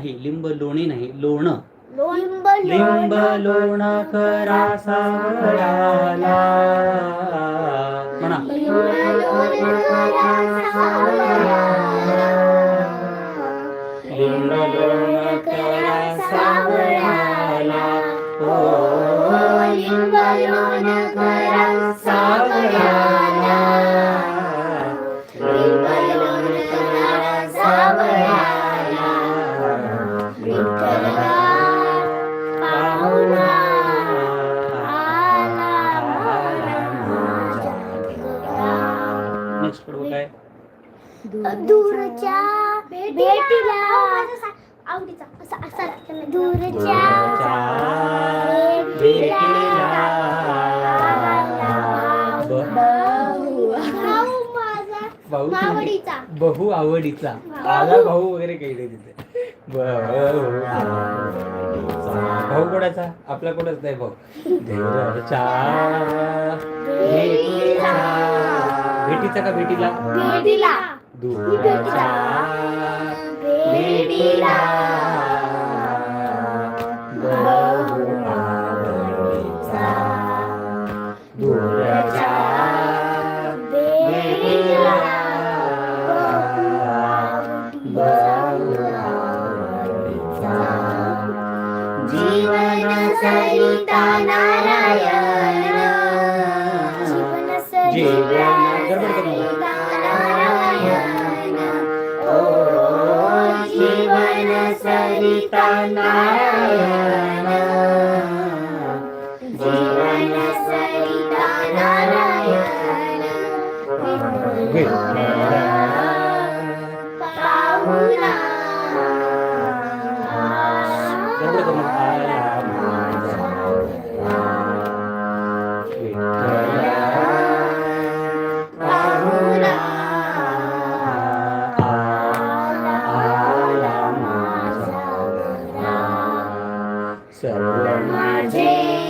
नाही लिंब लोणी नाही लोण. लिंब लोण करा सावळाला म्हणा. लिंब लोण करा सावळाला ओ सावळाला दूरच्या भेटीला. आवडीचा असा असा दूरच्या भाऊ माझा भाऊ आवडीचा. आला भाऊ वगैरे काही तिथे. आवडीचा. भाऊ कोणाचा? आपला कोणाच नाही भाऊ? भेटीचा का भेटीला? भेटीला. जीवन सरिता नारायण। जीवन नारायण ओ जीवन सरिता नारायण। जीवन सरिता नारायण My Martin.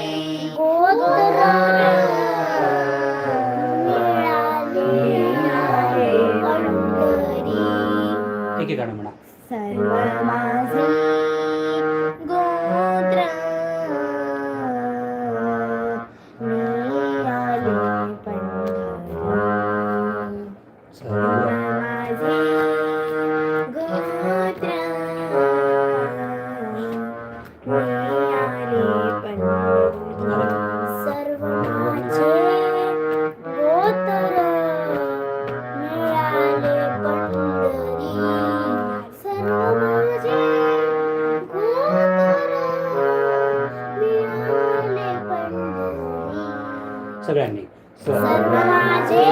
सगळ्यांनी सर्व माझे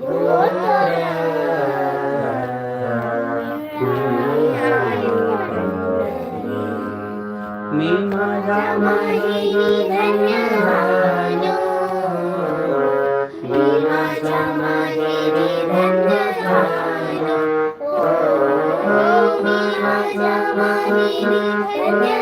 गोत्र मी माझ्या माझी धन्य झालो मी माझ्या माझी धन्य झालो ओ, मी माझ्या माझी धन्य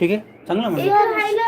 ठीक आहे चांगलं म्हणजे राहिलं